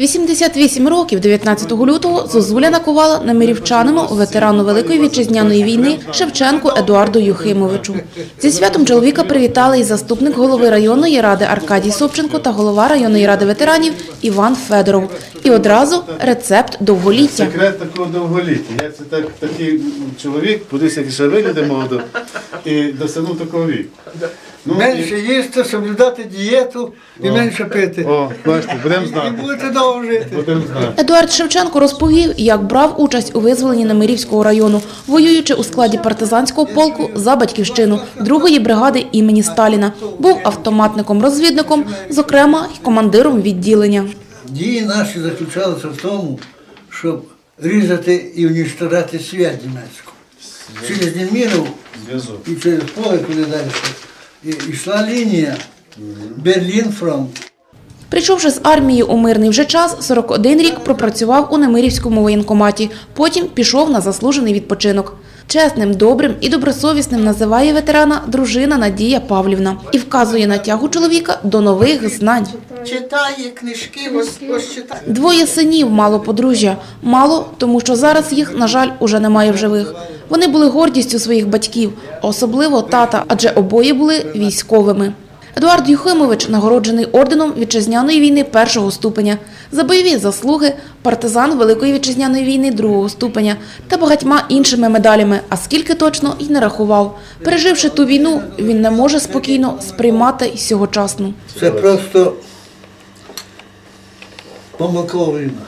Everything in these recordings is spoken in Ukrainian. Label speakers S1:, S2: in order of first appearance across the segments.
S1: 88 років 19 лютого Зозуля накувала намірівчанину, ветерану Великої вітчизняної війни Шевченку Едуарду Юхимовичу. Зі святом чоловіка привітали і заступник голови районної ради Аркадій Собченко та голова районної ради ветеранів Іван Федоров. І одразу рецепт довголіття.
S2: Секрет такого довголіття. Я це так, такий чоловік, кудись як ще вигляде молодо, і досягнув такого віку. Ну,
S3: Менше їсти, соблюдати дієту і менше пити.
S2: о, бачите, будемо
S3: І будете довго жити.
S2: Будемо знати.
S1: Едуард Шевченко розповів, як брав участь у визволенні Немирівського району, воюючи у складі партизанського полку за батьківщину другої бригади імені Сталіна. Був автоматником-розвідником, зокрема й командиром відділення.
S3: Дії наші заключалися в тому, щоб різати і унічтожати свят німецьку. Через
S2: Зв'язок.
S3: і через поле, куди далі. І йшла лінія Берлін-фронт.
S1: Прийшовши з армії у мирний вже час, 41 рік пропрацював у Немирівському воєнкоматі. Потім пішов на заслужений відпочинок. Чесним, добрим і добросовісним називає ветерана дружина Надія Павлівна і вказує на тягу чоловіка до нових знань.
S4: читає книжки, читає.
S1: Двоє синів мало подружжя. Мало, тому що зараз їх, на жаль, уже немає в живих. Вони були гордістю своїх батьків, особливо тата, адже обоє були військовими. Едуард Юхимович нагороджений орденом вітчизняної війни першого ступеня, за бойові заслуги, партизан Великої вітчизняної війни другого ступеня та багатьма іншими медалями, а скільки точно й не рахував. Переживши ту війну, він не може спокійно сприймати й сьогочасну.
S3: Це просто помилкова війна.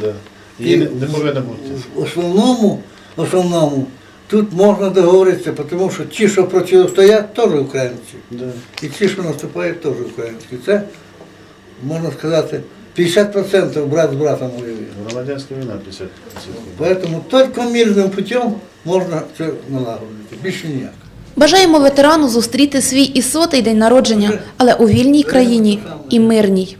S2: Да. Її не, не повинно бути.
S3: В основному, в основному тут можна договоритися, тому що ті, що протистоять, теж українці.
S2: Да.
S3: І ті, що наступають, теж українські. Це, можна сказати, 50% брат з братом воює.
S2: Громадянська війна 50%.
S3: Тому тільки мирним путем можна це налагодити. Більше ніяк.
S1: Бажаємо ветерану зустріти свій і сотий день народження, але у вільній країні і мирній.